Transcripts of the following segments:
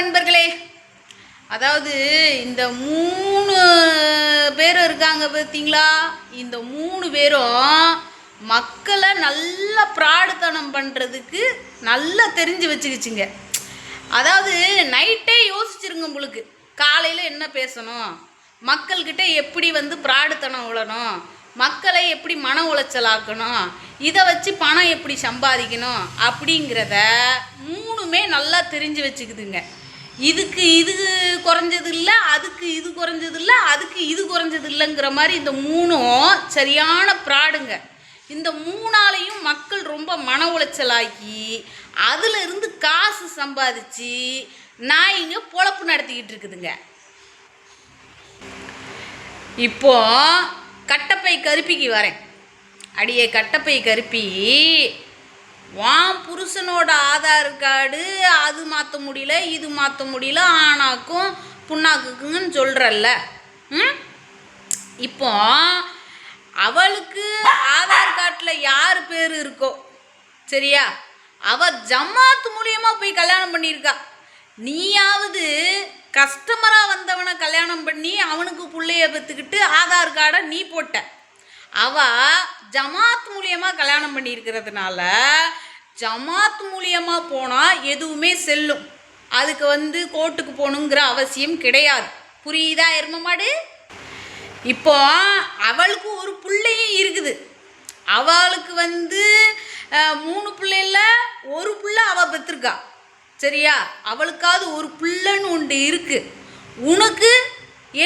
நண்பர்களே. அதாவது இந்த மூணு பேரும் இருக்காங்க பார்த்தீங்களா? இந்த மூணு பேரும் மக்களை நல்லா பிராடுத்தனம் பண்ணுறதுக்கு நல்லா தெரிஞ்சு வச்சுக்கிச்சுங்க. அதாவது நைட்டே யோசிச்சிருங்க உங்களுக்கு. காலையில் என்ன பேசணும்? மக்கள்கிட்ட எப்படி வந்து பிராடுத்தனம் உழணும்? மக்களை எப்படி மன உளைச்சலாக்கணும்? இதை வச்சு பணம் எப்படி சம்பாதிக்கணும்? அப்படிங்கிறத மூணுமே நல்லா தெரிஞ்சு வச்சுக்குதுங்க. இதுக்கு இது குறைஞ்சது இல்லை அதுக்கு இது குறைஞ்சது இல்லை அதுக்கு இது குறைஞ்சது இல்லைங்கிற மாதிரி இந்த மூணும் சரியான ப்ராடுங்க. இந்த மூணாலையும் மக்கள் ரொம்ப மன உளைச்சலாக்கி அதிலிருந்து காசு சம்பாதிச்சு நாய்ங்க பொழப்பு நடத்திக்கிட்டு இருக்குதுங்க. இப்போ கட்டப்பை கருப்பிக்கு வரேன். அடியே கட்டப்பை கருப்பி வான் புருஷனோட ஆதார் கார்டு அது மாற்ற முடியல இது மாற்ற முடியல ஆனாக்கும் புண்ணாக்குக்குங்கன்னு சொல்கிறல்ல ம்? இப்போ அவளுக்கு ஆதார் கார்டில் யார் பேர் இருக்கோ சரியா? அவள் ஜமாத் மூலியமாக போய் கல்யாணம் பண்ணியிருக்கா. நீயாவது கஸ்டமராக வந்தவனை கல்யாணம் பண்ணி அவனுக்கு பிள்ளைய பெற்றுக்கிட்டு ஆதார் கார்டை நீ போட்ட. அவ ஜமாத் மூலியமாக கல்யாணம் பண்ணியிருக்கிறதுனால ஜமாத் மூலியமாக போனால் எதுவுமே செல்லும். அதுக்கு வந்து கோர்ட்டுக்கு போகணுங்கிற அவசியம் கிடையாது. புரியுதா எருமமாடு? இப்போ அவளுக்கு ஒரு பிள்ளையும் இருக்குது. அவளுக்கு வந்து மூணு பிள்ளைல ஒரு பிள்ளை அவள் பெற்றிருக்கா சரியா? அவளுக்காவது ஒரு பிள்ளைன்னு ஒன்று இருக்குது உனக்கு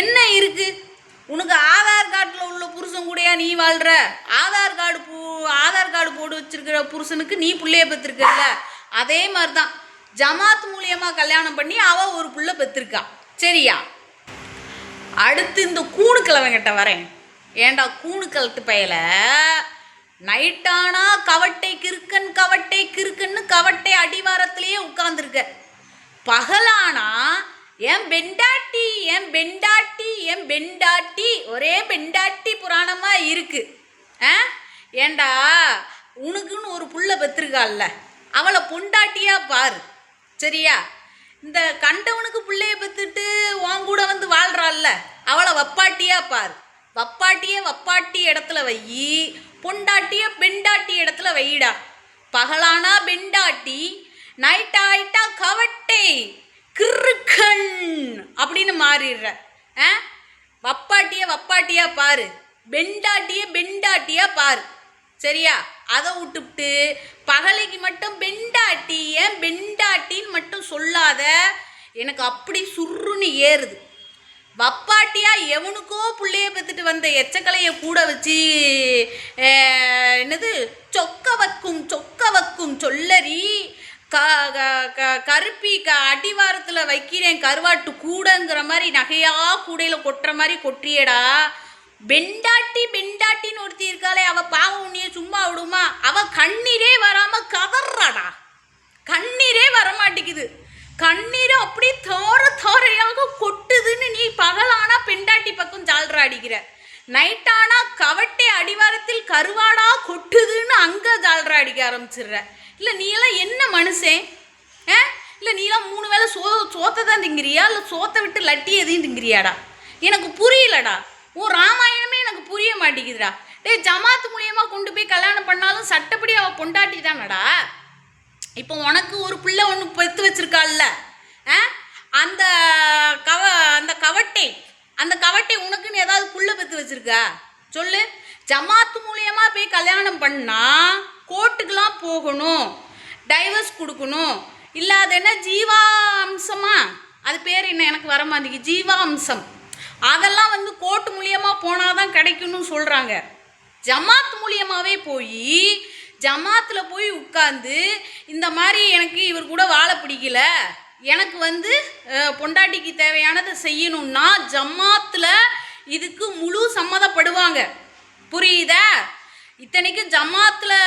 என்ன இருக்குது உனக்கு ஆதார் கார்டில் உள்ள புருஷன் கூடயா நீ வாழ்ற? ஆதார் கார்டு பூ ஆதார் கார்டு போட்டு வச்சிருக்கிற புருஷனுக்கு நீ பிள்ளைய பெற்றிருக்கல அதே மாதிரி தான் ஜமாத் மூலியமா கல்யாணம் பண்ணி அவள் ஒரு பிள்ளை பெற்றிருக்கா சரியா? அடுத்து இந்த கூணுக்கிழவங்கிட்ட வரேன். ஏன்டா கூணு கழட்டு பயல? நைட்டானா கவட்டை கிறுக்கன் கவட்டை கிறுக்கன்னு கவட்டை அடிவாரத்திலேயே உட்காந்துருக்க பகலானா என் பெண்டாட்டி என் பெண்டாட்டி என் பெண்டாட்டி ஒரே பெண்டாட்டி புராணமா இருக்கு. ஆ? ஏண்டா உனக்குன்னு ஒரு புள்ள பெற்றிருக்காள்ல அவளை பொண்டாட்டியா பாரு. சரியா? இந்த கண்டவனுக்கு பிள்ளைய பெற்றுட்டு உன் கூட வந்து வாழ்றாள்ல அவளை வப்பாட்டியா பாரு. வப்பாட்டிய வப்பாட்டி இடத்துல வையி பொண்டாட்டிய பெண்டாட்டி இடத்துல வையிடா. பகலானா பெண்டாட்டி நைட் ஆயிட்டா கவட்டை. கிறுக்கன் அப்படின்னு மாறிடுற. ஆ? வப்பாட்டிய வப்பாட்டியா பாரு. பெண்டாட்டிய பெண்டாட்டியா பாரு. சரியா? அதை விட்டுவிட்டு பகலைக்கு மட்டும் பெண்டாட்டி ஏன் பெண்டாட்டின்னு மட்டும் சொல்லாத. எனக்கு அப்படி சுருன்னு ஏறுது. வப்பாட்டியா எவனுக்கோ பிள்ளைய பெற்றுட்டு வந்த எச்சக்கலையை கூட வச்சு என்னது? சொக்க வைக்கும் சொக்க வைக்கும் சொல்லரி கருப்பி க அடிவாரத்தில் வைக்கிறேன் கருவாட்டு கூடங்கிற மாதிரி நகையா கூடையில் கொட்டுற மாதிரி கொட்டியடா. பெண்டாட்டி பெண்டாட்டின்னு ஒருத்தி இருக்காளே அவள் பாவம் உன்னைய சும்மா விடுமா? அவள் கண்ணீரே வராமல் கதறாடா கண்ணீரே வரமாட்டேங்குது. கண்ணீரை அப்படியே தோர தோரையாக கொட்டுதுன்னு நீ பகலானா பெண்டாட்டி பக்கம் ஜால்ரா அடிக்கிற. நைட்டானா கவட்டை அடிவாரத்தில் கருவாடா கொட்டுதுன்னு அங்கே ஜால்ரா அடிக்க ஆரம்பிச்சிடுற. இல்லை நீ எல்லாம் என்ன மனுஷன் ஆ? இல்லை நீலாம் மூணு வேளை சோ சோத்தை தான் திங்கிறியா இல்லை சோத்தை விட்டு லட்டி எதையும் திங்கிறியாடா எனக்கு புரியலடா. உன் ராமாயணமே எனக்கு புரிய மாட்டேங்குதுடா. டேய் ஜமாத்து மூலியமாக கொண்டு போய் கல்யாணம் பண்ணாலும் சட்டப்படி அவள் பொண்டாட்டி தானடா இப்போ உனக்கு ஒரு பிள்ளை ஒன்று பெற்று வச்சிருக்காள்ல ஆ? அந்த கவ அந்த கவட்டை அந்த கவட்டை உனக்குன்னு ஏதாவது புள்ள பெற்று வச்சிருக்கா? சொல்லு. ஜமாத்து மூலியமாக போய் கல்யாணம் பண்ணா கோர்ட்டுக்கெலாம் போகணும். டைவர்ஸ் கொடுக்கணும். இல்லை அது என்ன ஜீவா அம்சமா அது பேர் என்ன? எனக்கு வர மாதிரி ஜீவா அம்சம் அதெல்லாம் வந்து கோர்ட் மூலியமாக போனால் தான் கிடைக்கும்னு சொல்கிறாங்க ஜமாத் மூலியமாகவே போய் ஜமாத்தில் போய் உட்காந்து இந்த மாதிரி எனக்கு இவர் கூட வாழ பிடிக்கல. எனக்கு வந்து பொண்டாட்டிக்கு தேவையானதை செய்யணும்னா ஜமாத்தில் இதுக்கு முழு சம்மதப்படுவாங்க. புரியுதா? இத்தனைக்கும் ஜமாத்தில்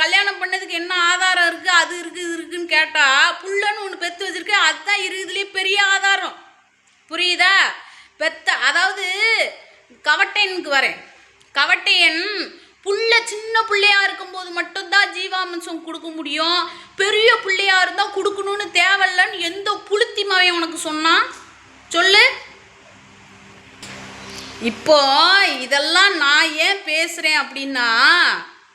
கல்யாணம் பண்ணதுக்கு என்ன ஆதாரம் இருக்குது அது இருக்குது இது இருக்குன்னு கேட்டால் புள்ளன்னு ஒன்று பெற்று வச்சிருக்கு அதுதான் இருக்குதுலேயே பெரிய ஆதாரம். புரியுதா? பெத்த அதாவது கவட்டையனுக்கு வரேன். கவட்டையன் புள்ள சின்ன பிள்ளையா இருக்கும்போது மட்டும்தான் ஜீவாம்சம் கொடுக்க முடியும். பெரிய பிள்ளையா இருந்தால் கொடுக்கணும்னு தேவையில்லன்னு எந்த புளுத்தி மவன் உனக்கு சொன்னான்? சொல்லு. இப்போ இதெல்லாம் நான் ஏன் பேசுகிறேன் அப்படின்னா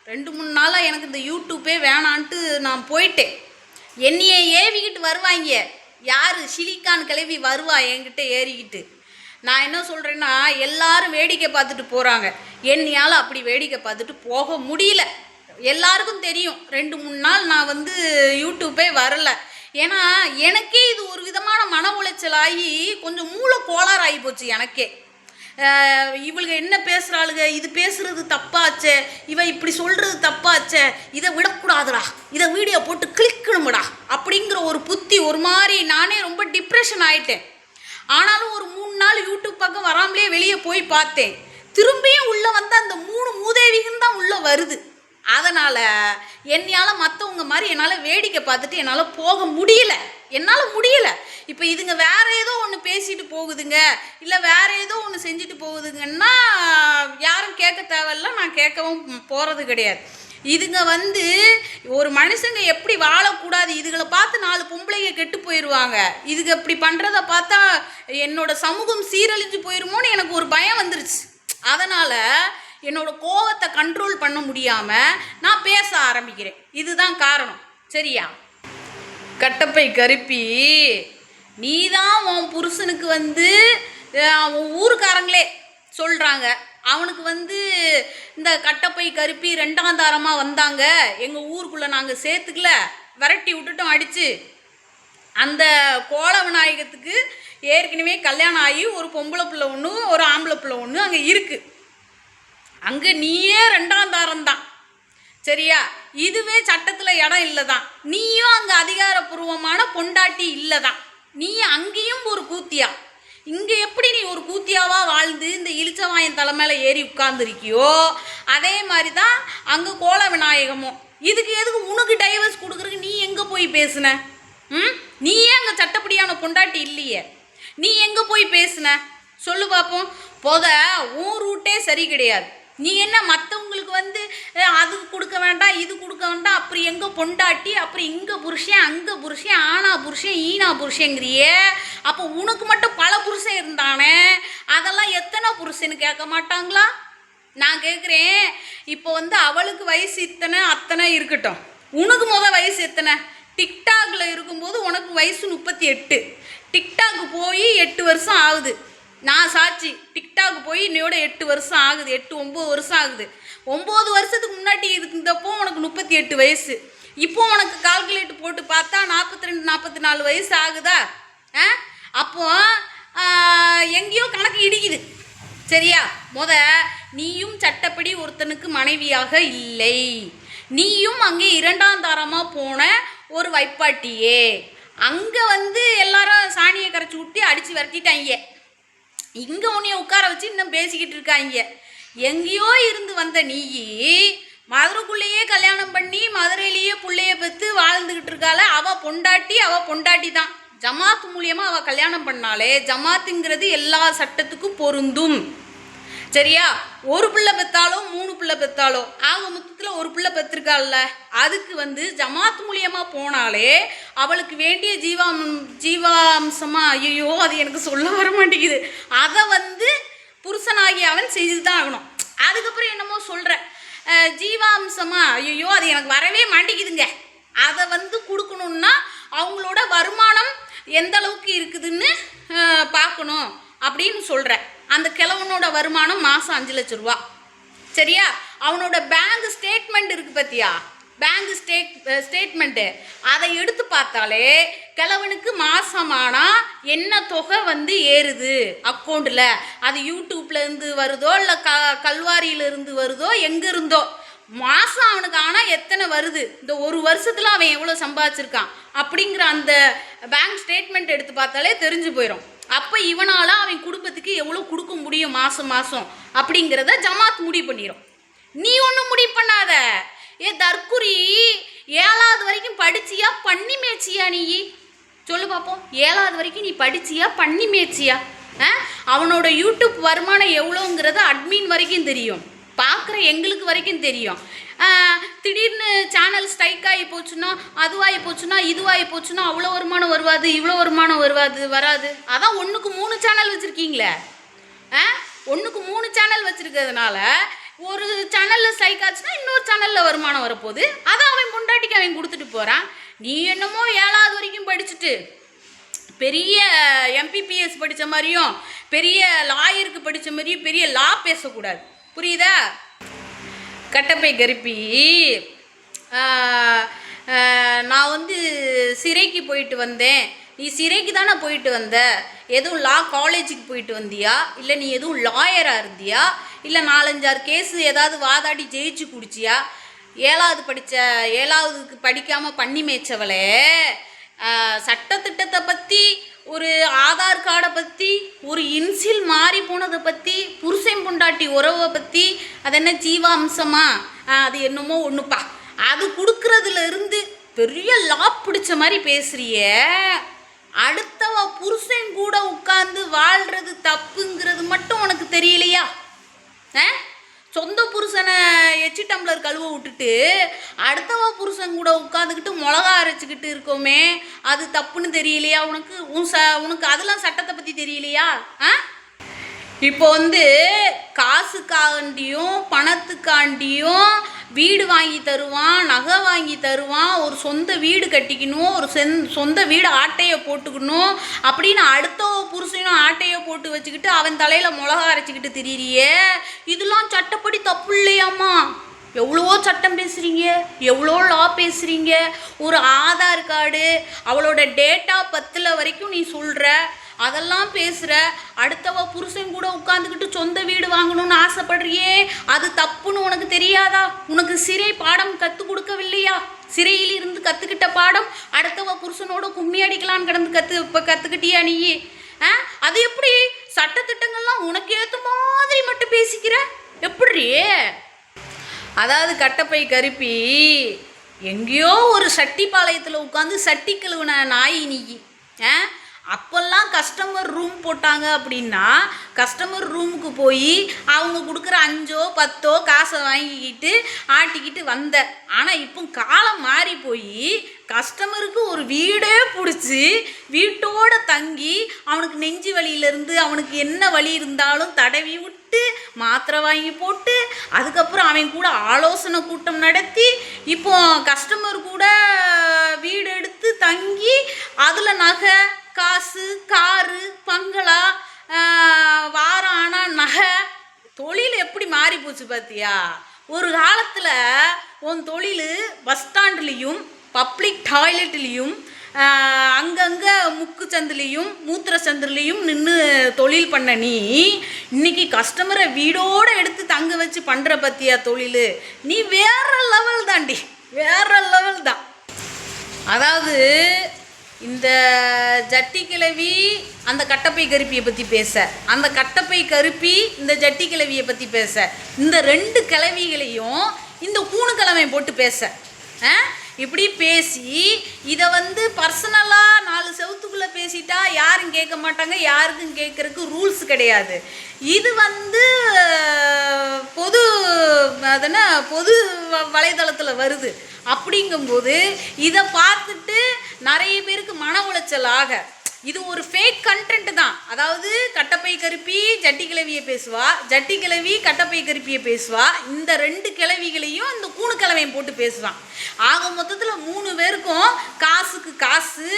ரெண்டு மூணு நாளாக எனக்கு இந்த யூடியூப்பே வேணான்ட்டு நான் போயிட்டேன். என்னையை ஏவிக்கிட்டு வருவாங்க. யார் சிலிக்கான் கிளவி வருவா என்கிட்ட ஏறிக்கிட்டு. நான் என்ன சொல்கிறேன்னா எல்லாரும் வேடிக்கை பார்த்துட்டு போகிறாங்க என்னையால் அப்படி வேடிக்கை பார்த்துட்டு போக முடியல. எல்லாருக்கும் தெரியும் ரெண்டு மூணு நாள் நான் வந்து யூடியூப்பே வரலை. ஏன்னா எனக்கே இது ஒரு விதமான மன உளைச்சலாகி கொஞ்சம் மூளை கோளாறு ஆகி போச்சு எனக்கே. இவளுங்க இவளுக என்ன பேசுகிறாளுங்க இது பேசுறது தப்பாச்சே. இவன் இப்படி சொல்றது தப்பாச்சே. இதை விடக்கூடாதுடா. இதை வீடியோ போட்டு கிளிக்கணும்டா அப்படிங்கிற ஒரு புத்தி ஒரு மாதிரி நானே ரொம்ப டிப்ரெஷன் ஆயிட்டேன். ஆனாலும் ஒரு மூணு நாள் யூடியூப் பக்கம் வராமலே வெளியே போய் பார்த்தேன். திரும்பியும் உள்ளே வந்து அந்த மூணு மூதேவிகள் தான் உள்ளே வருது. அதனால் என்னையால் மற்றவங்க மாதிரி என்னால் வேடிக்கை பார்த்துட்டு என்னால் போக முடியல. என்னால் முடியல. இப்போ இதுங்க வேற ஏதோ ஒன்று பேசிட்டு போகுதுங்க. இல்லை வேற ஏதோ ஒன்று செஞ்சுட்டு போகுதுங்கன்னா யாரும் கேட்க தேவையில்ல. நான் கேட்கவும் போகிறது கிடையாது. இதுங்க வந்து ஒரு மனுஷங்க எப்படி வாழக்கூடாது? இதுகளை பார்த்து நாலு பொம்பளைங்க கெட்டு போயிடுவாங்க இதுங்க இப்படி பண்ணுறத பார்த்தா என்னோட சமூகம் சீரழிஞ்சு போயிருமோன்னு எனக்கு ஒரு பயம் வந்துருச்சு. அதனால் என்னோட கோவத்தை கண்ட்ரோல் பண்ண முடியாமல் நான் பேச ஆரம்பிக்கிறேன். இதுதான் காரணம். சரியா? கட்டப்பை கருப்பி நீ தான் உன் புருஷனுக்கு வந்து அவன் ஊருக்காரங்களே சொல்கிறாங்க அவனுக்கு வந்து இந்த கட்டப்பை கருப்பி ரெண்டாம் தாரமாக வந்தாங்க. எங்கள் ஊருக்குள்ளே நாங்கள் சேர்த்துக்கல. விரட்டி விட்டுட்டோம் அடித்து அந்த கோல விநாயகத்துக்கு ஏற்கனவே கல்யாணம் ஆகி ஒரு பொம்பளை பிள்ளை ஒன்று ஒரு ஆம்பளை பிள்ளை ஒன்று அங்கே இருக்குது அங்கே நீயே ரெண்டாம் தாரம் தான் சரியா? இதுவே சட்டத்தில் இடம் இல்லை தான் நீயும் அங்கே அதிகாரப்பூர்வமான பொண்டாட்டி இல்லை தான் நீ அங்கேயும் ஒரு கூத்தியா? இங்கே எப்படி நீ ஒரு கூத்தியாவாக வாழ்ந்து இந்த இளிச்சவாயன் தலை மேலே ஏறி உட்கார்ந்துருக்கியோ? அதே மாதிரி தான் அங்கே கோல விநாயகமும். இதுக்கு எதுக்கு உனக்கு டைவர்ஸ் கொடுக்குறதுக்கு நீ எங்கே போய் பேசுன? ம்? நீயே அங்கே சட்டப்படியான பொண்டாட்டி இல்லையே. நீ எங்கே போய் பேசுன? சொல்லு பார்ப்போம் போத உன் ரூட்டே சரி கிடையாது. நீ என்ன மற்றவங்களுக்கு வந்து அது கொடுக்க வேண்டாம் இது கொடுக்க வேண்டாம் அப்புறம் எங்கே பொண்டாட்டி அப்புறம் இங்கே புருஷன் அங்கே புருஷன் ஆனா புருஷன் ஈனா புருஷங்கிறியே அப்போ உனக்கு மட்டும் பல புருஷன் இருந்தானே? அதெல்லாம் எத்தனை புருஷன்னு கேட்க மாட்டாங்களா? நான் கேட்குறேன் இப்போ வந்து அவளுக்கு வயசு இத்தனை அத்தனை இருக்கட்டும். உனக்கு முத வயசு எத்தனை? டிக்டாக்ல இருக்கும்போது உனக்கு வயசு முப்பத்தி எட்டு. டிக்டாக் போய் எட்டு வருஷம் ஆகுது. நான் சாட்சி. டிக்டாக் போய் இன்னையோட எட்டு வருஷம் ஆகுது. எட்டு ஒம்பது வருஷம் ஆகுது. ஒம்பது வருஷத்துக்கு முன்னாடி இருந்தப்போ உனக்கு முப்பத்தி எட்டு வயசு. இப்போ உனக்கு கால்குலேட் போட்டு பார்த்தா நாற்பத்தி ரெண்டு நாற்பத்தி நாலு வயசு ஆகுதா? ஆ? அப்போ எங்கேயோ கணக்கு இடிக்குது. சரியா? முத நீயும் சட்டப்படி ஒருத்தனுக்கு மனைவியாக இல்லை. நீயும் அங்கே இரண்டாம் தாரமாக போன ஒரு வைப்பாட்டியே. அங்கே வந்து எல்லாரும் சாணியை கரைச்சி விட்டு அடித்து விரட்டிட்டாங்க. இங்கே உன்னைய உட்கார வச்சு இன்னும் பேசிக்கிட்டு இருக்காங்க. எங்கேயோ இருந்து வந்த நீ மதுரைக்குள்ளேயே கல்யாணம் பண்ணி மதுரையிலேயே பிள்ளைய பெற்று வாழ்ந்துக்கிட்டு இருக்காள. அவ பொண்டாட்டி அவ பொண்டாட்டி தான். ஜமாத் மூலியமாக அவ கல்யாணம் பண்ணாலே ஜமாத்துங்கிறது எல்லா சட்டத்துக்கும் பொருந்தும். சரியா? ஒரு பிள்ளை பெத்தாலோ மூணு பிள்ளை பெத்தாலோ. ஆக மொத்தத்தில் ஒரு பிள்ளை பெற்றிருக்காள்ல அதுக்கு வந்து ஜமாத் மூலியமாக போனாலே அவளுக்கு வேண்டிய ஜீவாம் ஜீவாம்சமா ஐயோ அது எனக்கு சொல்ல வர மாட்டேங்குது. அதை வந்து புருஷனாகி அவன் செய்து தான் ஆகணும். அதுக்கப்புறம் என்னமோ சொல்கிற ஜீவாம்சமா ஐயோ அது எனக்கு வரவே மாட்டேங்குதுங்க. அதை வந்து கொடுக்கணுன்னா அவங்களோட வருமானம் எந்த அளவுக்கு இருக்குதுன்னு பார்க்கணும். அப்படின்னு சொல்கிறேன் அந்த கிழவனோட வருமானம் மாதம் அஞ்சு லட்ச ரூபா. சரியா? அவனோட பேங்க் ஸ்டேட்மெண்ட் இருக்குது பார்த்தியா பேங்க் ஸ்டேட் ஸ்டேட்மெண்ட்டு அதை எடுத்து பார்த்தாலே கிழவனுக்கு மாதமானால் என்ன தொகை வந்து ஏறுது அக்கௌண்ட்டில் அது யூடியூப்லேருந்து வருதோ இல்லை க கல்வாரியிலிருந்து வருதோ எங்கே இருந்தோ? மாதம் அவனுக்கு ஆனால் எத்தனை வருது? இந்த ஒரு வருஷத்தில் அவன் எவ்வளோ சம்பாதிச்சிருக்கான்? அப்படிங்கிற அந்த பேங்க் ஸ்டேட்மெண்ட் எடுத்து பார்த்தாலே தெரிஞ்சு போயிடும் அப்போ இவனால் அவன் குடும்பத்துக்கு எவ்வளோ கொடுக்க முடியும் மாதம் மாதம் அப்படிங்கிறத ஜமாத் முடிவு பண்ணிடும் நீ ஒன்றும் முடிவு பண்ணாத. ஏ தர்க்குரி ஏழாவது வரைக்கும் படிச்சியா பண்ணி மேய்ச்சியா நீ? சொல்லு பார்ப்போம் ஏழாவது வரைக்கும் நீ படிச்சியா பண்ணி மேய்ச்சியா? ஆ? அவனோட யூடியூப் வருமானம் எவ்வளோங்கிறது அட்மின் வரைக்கும் தெரியும். பார்க்குற எங்களுக்கு வரைக்கும் தெரியும். திடீர்னு சேனல் ஸ்ட்ரைக் ஆகி போச்சுன்னா அதுவாகி போச்சுன்னா இதுவாகி போச்சுன்னா அவ்வளோ வருமானம் வருவாது இவ்வளோ வருமானம் வருவாது வராது. அதான் ஒன்றுக்கு மூணு சேனல் வச்சுருக்கீங்களே. ஆ ஒன்றுக்கு மூணு சேனல் வச்சுருக்கிறதுனால ஒரு சேனலில் ஸ்ட்ரைக் ஆச்சுன்னா இன்னொரு சேனலில் வருமானம் வரப்போகுது. அதை அவன் பொண்டாட்டிக்கு அவன் கொடுத்துட்டு போகிறான் நீ என்னமோ ஏழாவது வரைக்கும் படிச்சுட்டு பெரிய எம்பிபிஎஸ் படித்த மாதிரியும் பெரிய லாயருக்கு படித்த மாதிரியும் பெரிய லா பேசக்கூடாது. புரியுதா? கட்டப்பை கருப்பி நான் வந்து சிறைக்கு போயிட்டு வந்தேன். நீ சிறைக்கு தானே போயிட்டு வந்த? எதுவும் லா காலேஜுக்கு போயிட்டு வந்தியா? இல்லை நீ எதுவும் லாயராக இருந்தியா? இல்லை நாலஞ்சாறு கேஸு ஏதாவது வாதாடி ஜெயிச்சு குடிச்சியா? ஏழாவது படித்த ஏழாவதுக்கு படிக்காமல் பண்ணி மேய்ச்சவளே. சட்டத்திட்டத்தை பற்றி ஒரு ஆதார் கார்டை பற்றி ஒரு இன்சில் மாறி போனதை பற்றி புருஷன் பொண்டாட்டி உறவை பற்றி அது என்ன ஜீவாம்சமா அது என்னமோ ஒன்றுப்பா அது கொடுக்கறதுல இருந்து பெரிய லா பிடிச்ச மாதிரி பேசுறிய. அடுத்தவ புருஷன் கூட உட்காந்து வாழ்றது தப்புங்கிறது மட்டும் உனக்கு தெரியலையா? ஆ? சொந்த புருஷனை எச்சி டம்ளர் கழுவ விட்டுட்டு அடுத்தவ புருஷன் கூட உட்காந்துக்கிட்டு மிளகா அரைச்சிக்கிட்டு இருக்கோமே அது தப்புன்னு தெரியலையா உனக்கு? உன் ச உனக்கு அதெல்லாம் சட்டத்தை பற்றி தெரியலையா? ஆ? இப்போ வந்து காசுக்காண்டியும் பணத்துக்காண்டியும் வீடு வாங்கி தருவான் நகை வாங்கி தருவான் ஒரு சொந்த வீடு கட்டிக்கணும் ஒரு செந் சொந்த வீடு ஆட்டையை போட்டுக்கணும் அப்படின்னு அடுத்த புருஷனும் ஆட்டையை போட்டு வச்சுக்கிட்டு அவன் தலையில் மிளகா அரைச்சிக்கிட்டு திரியிறியே. இதெல்லாம் சட்டப்படி தப்பு இல்லையாம்மா. எவ்வளவோ சட்டம் பேசுகிறீங்க எவ்வளோ லா பேசுகிறீங்க ஒரு ஆதார் கார்டு அவளோட டேட்டா பத்தில் வரைக்கும் நீ சொல்கிற அதெல்லாம் பேசுகிற அடுத்தவ புருஷன் கூட உட்காந்துக்கிட்டு சொந்த வீடு வாங்கணும்னு ஆசைப்படுறியே? அது தப்புன்னு உனக்கு தெரியாதா? உனக்கு சிறை பாடம் கற்றுக் கொடுக்கவில்லையா? சிறையில் இருந்து கற்றுக்கிட்ட பாடம் அடுத்தவ புருஷனோட கும்மி அடிக்கலான்னு கிடந்து கற்று இப்போ கற்றுக்கிட்டியா நீ ஆ? அது எப்படி? சட்டத்திட்டங்கள்லாம் உனக்கு ஏற்ற மாதிரி மட்டும் பேசிக்கிற? எப்படி? அதாவது கட்டப்பை கருப்பி எங்கேயோ ஒரு சட்டிப்பாளையத்தில் உட்காந்து சட்டி கழுவுன நாய் நீக்கி ஆ? அப்போல்லாம் கஸ்டமர் ரூம் போட்டாங்க அப்படின்னா கஸ்டமர் ரூமுக்கு போய் அவங்க கொடுக்குற அஞ்சோ பத்தோ காசை வாங்கிக்கிட்டு ஆட்டிக்கிட்டு வந்த. ஆனால் இப்போ காலம் மாறி போய் கஸ்டமருக்கு ஒரு வீடே பிடிச்சி வீட்டோட தங்கி அவனுக்கு நெஞ்சு வலியிலேருந்து அவனுக்கு என்ன வலி இருந்தாலும் தடவி விட்டு மாத்திரை வாங்கி போட்டு அதுக்கப்புறம் அவன் கூட ஆலோசனை கூட்டம் நடத்தி இப்போ கஸ்டமர் கூட வீடு எடுத்து தங்கி அதில் நகை காசு காரு பங்களா வாரம் ஆனால் நகை. தொழில் எப்படி மாறி போச்சு பார்த்தியா ஒரு காலத்தில் உன் தொழில் பஸ் ஸ்டாண்ட்லேயும் பப்ளிக் டாய்லெட்லேயும் அங்கங்கே முக்கு சந்துலேயும் மூத்திர சந்துலேயும் நின்று தொழில் பண்ண நீ இன்னைக்கு கஸ்டமரை வீடோடு எடுத்து தங்க வச்சு பண்ணுற பற்றியா தொழில்? நீ வேற லெவல் தாண்டி வேற லெவல் தான். அதாவது இந்த ஜட்டி கிழவி அந்த கட்டப்பை கருப்பியை பற்றி பேச. அந்த கட்டப்பை கருப்பி இந்த ஜட்டி கிழவியை பற்றி பேச. இந்த ரெண்டு கிழவிகளையும் இந்த கூணு கிழமை போட்டு பேச. இப்படி பேசி இதை வந்து பர்சனலாக நாலு செவத்துக்குள்ளே பேசிட்டா யாரும் கேட்க மாட்டாங்க யாருக்கும் கேட்குறக்கு ரூல்ஸ் கிடையாது. இது வந்து பொது அதென்ன பொது வ- வலைதளத்தில் வருது. அப்படிங்கும்போது இதை பார்த்துட்டு நிறைய பேருக்கு மன உளைச்சல் ஆக. இது ஒரு ஃபேக் கண்டென்ட் தான். அதாவது கட்டப்பை கருப்பி ஜட்டி கிளவியை பேசுவா ஜட்டி கிளவி கட்டப்பை கருப்பியை பேசுவா இந்த ரெண்டு கிளவிகளையும் அந்த கூணு கிளவையும் போட்டு பேசுவான். ஆக மொத்தத்தில் மூணு பேருக்கும் காசுக்கு காசு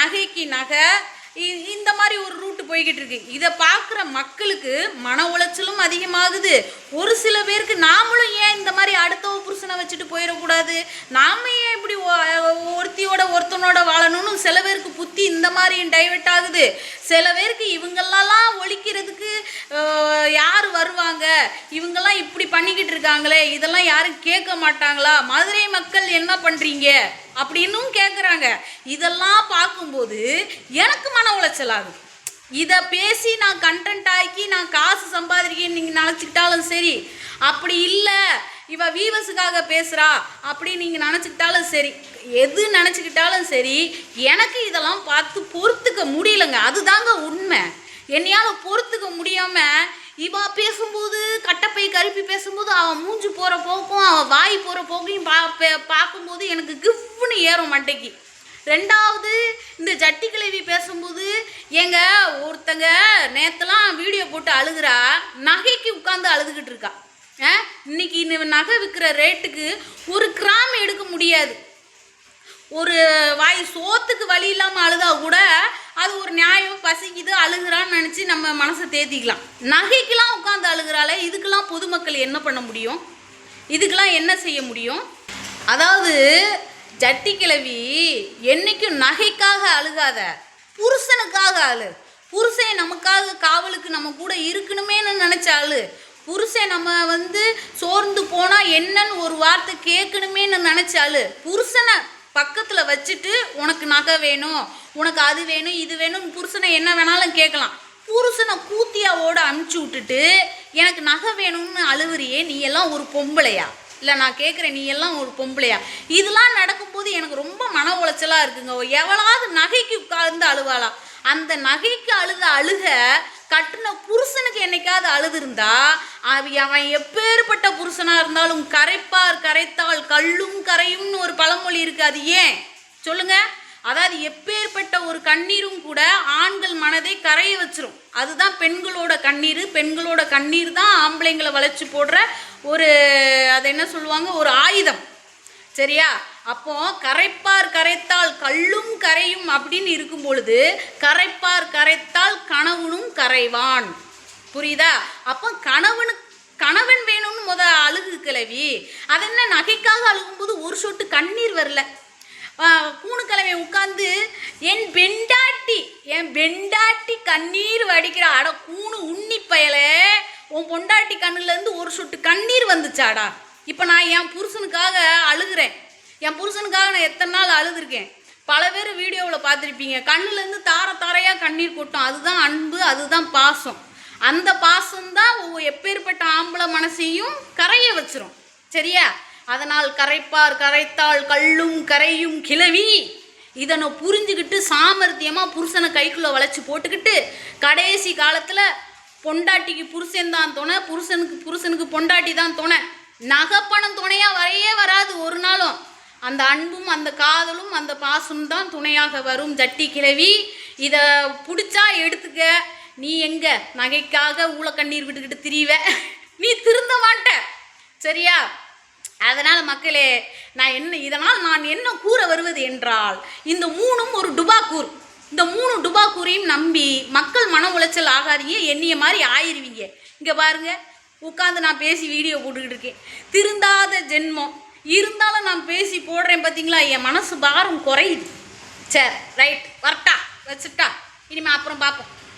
நகைக்கு நகை இந்த மாதிரி ஒரு ரூட்டு போய்கிட்டு இருக்கு. இதை பார்க்குற மக்களுக்கு மன உளைச்சலும் அதிகமாகுது. ஒரு சில பேருக்கு நாமளும் ஏன் இந்த மாதிரி அடுத்த புருஷனை வச்சுட்டு போயிடக்கூடாது? நாம ஏன் இப்படி ஒருத்தியோட ஒருத்தனோட வாழணும்னு சில பேருக்கு புத்தி இந்த மாதிரி டைவெர்ட் ஆகுது. சில பேருக்கு இவங்களெல்லாம் ஒழிக்கிறதுக்கு யார் வருவாங்க? இவங்கெல்லாம் இப்படி பண்ணிக்கிட்டு இருக்காங்களே இதெல்லாம் யாரும் கேட்க மாட்டாங்களா? மதுரை மக்கள் என்ன பண்ணுறீங்க அப்படின்னும் கேட்குறாங்க இதெல்லாம் பார்க்கும்போது எனக்கு மன உளைச்சல் ஆகுது இதை பேசி நான் கண்டென்ட் ஆக்கி நான் காசு சம்பாதிக்கிறேன்னு நீங்கள் நினச்சிக்கிட்டாலும் சரி அப்படி இல்லை இவ வீவஸுக்காக பேசுகிறா அப்படின்னு நீங்கள் நினச்சிக்கிட்டாலும் சரி எது நினச்சிக்கிட்டாலும் சரி எனக்கு இதெல்லாம் பார்த்து பொறுத்துக்க முடியலங்க. அதுதாங்க உண்மை. என்னையால் பொறுத்துக்க முடியாமல் இவா பேசும்போது கட்டப்பை கருப்பி பேசும்போது அவன் மூஞ்சி போகிற போக்கும் அவன் வாய் போகிற போக்கையும் பா பார்க்கும்போது எனக்கு கிஃப்னு ஏறும் மண்டைக்கு. ரெண்டாவது இந்த ஜட்டி கிழவி பேசும்போது எங்க ஒருத்தங்க நேற்றுலாம் வீடியோ போட்டு அழுகுறா நகைக்கு உட்காந்து அழுதுகிட்டு இருக்கா. இன்னைக்கு நகை விற்கிற ரேட்டுக்கு ஒரு கிராம் எடுக்க முடியாது. ஒரு வாய் சோத்துக்கு வழி இல்லாமல் அழுதா கூட அது ஒரு நியாயம் பசிக்குது அழுகுறான்னு நினச்சி நம்ம மனசை தேத்திக்கலாம். நகைக்கெலாம் உட்காந்து அழுகுறாளே இதுக்கெல்லாம் பொதுமக்கள் என்ன பண்ண முடியும்? இதுக்கெல்லாம் என்ன செய்ய முடியும்? அதாவது ஜட்டி கிழவி என்னைக்கும் நகைக்காக அழுகாத புருஷனுக்காக அழு. புருஷன் நமக்காக காவலுக்கு நம்ம கூட இருக்கணுமேன்னு நினச்சாலு அழு. புருஷன் நம்ம வந்து சோர்ந்து போனால் என்னன்னு ஒரு வார்த்தை கேட்கணுமேன்னு நினச்சாலு புருஷனை பக்கத்தில் வச்சுட்டு உனக்கு நகை வேணும் உனக்கு அது வேணும் இது வேணும் புருஷனை என்ன வேணாலும் கேட்கலாம். புருஷனை கூத்தியாவோடு அனுப்பிச்சி விட்டுட்டு எனக்கு நகை வேணும்னு அழுவுறியே நீ எல்லாம் ஒரு பொம்பளையா? இல்லை நான் கேட்குறேன் நீ எல்லாம் ஒரு பொம்பளையா? இதெல்லாம் நடக்கும்போது எனக்கு ரொம்ப மன உளைச்சலாக இருக்குங்க. எவ்வளாவது நகைக்கு உட்கார்ந்து அழுவாளா? அந்த நகைக்கு அழுத அழுக கட்டின புருஷனுக்கு என்னைக்காவது அழுதுருந்தா அவ அவன் எப்பேற்பட்ட புருஷனா இருந்தாலும் கரைப்பார் கரைத்தால் கல்லும் கரையும்னு ஒரு பழமொழி இருக்கு. அது ஏன்? சொல்லுங்க. அதாவது எப்பேற்பட்ட ஒரு கண்ணீரும் கூட ஆண்கள் மனதை கரைய வச்சிரும். அதுதான் பெண்களோட கண்ணீர். பெண்களோட கண்ணீர் தான் ஆம்பளைங்களை வளைச்சு போடுற ஒரு அது என்ன சொல்லுவாங்க? ஒரு ஆயுதம். சரியா? அப்போ கரைப்பார் கரைத்தால் கல்லும் கரையும் அப்படின்னு இருக்கும் பொழுது கரைப்பார் கரைத்தால் கணவனும் கரைவான். புரியுதா? அப்போ கணவனுக்கு கணவன் வேணும்னு முத அழுகு கிளவி அது என்ன நகைக்காக அழுகும்போது ஒரு சொட்டு கண்ணீர் வரல. கூணு கிழமை உட்காந்து என் பெண்டாட்டி என் பெண்டாட்டி கண்ணீர் வடிக்கிற. அட கூணு உண்ணி பயலே. உன் பொண்டாட்டி கண்ணுலேருந்து ஒரு சொட்டு கண்ணீர் வந்துச்சாடா. இப்போ நான் என் புருஷனுக்காக அழுகிறேன். என் புருஷனுக்காக நான் எத்தனை நாள் அழுதுருக்கேன். பல பேர் வீடியோவில் பார்த்துருப்பீங்க. கண்ணுலேருந்து தார தாரையாக கண்ணீர் கொட்டும். அதுதான் அன்பு அதுதான் பாசம். அந்த பாசம்தான் ஒவ்வொரு எப்பேற்பட்ட ஆம்பளை மனசையும் கரைய வச்சிரும். சரியா? அதனால் கரைப்பார் கரைத்தால் கல்லும் கரையும் கிளவி. இதனை புரிஞ்சுக்கிட்டு சாமர்த்தியமாக புருஷனை கைக்குள்ளே வளைச்சி போட்டுக்கிட்டு கடைசி காலத்தில் பொண்டாட்டிக்கு புருஷன் தான் துணை புருஷனுக்கு புருஷனுக்கு பொண்டாட்டி தான் துணை. நகைப்பணம் துணையாக வரையே வராது ஒரு நாளும். அந்த அன்பும் அந்த காதலும் அந்த பாசம் தான் துணையாக வரும். ஜட்டி கிழவி இதை பிடிச்சா எடுத்துக்க. நீ எங்க? நகைக்காக ஊழக்கண்ணீர் விட்டுக்கிட்டு திரிவ. நீ திருந்த மாட்ட. சரியா? அதனால் மக்களே நான் என்ன இதனால் நான் என்ன கூற வருவது என்றால் இந்த மூணும் ஒரு டுபாக்கூர். இந்த மூணு டுபாக்கூரையும் நம்பி மக்கள் மன உளைச்சல் ஆகாதீங்க என்னைய மாதிரி ஆயிருவீங்க. இங்கே பாருங்கள் உட்காந்து நான் பேசி வீடியோ போட்டுக்கிட்டு இருக்கேன். திருந்தாத ஜென்மம். இருந்தாலும் நான் பேசி போடுறேன் பார்த்தீங்களா என் மனசு பாரம் குறையுது. சரி ரைட் வரட்டா வச்சுட்டா? இனிமே அப்புறம் பார்ப்போம்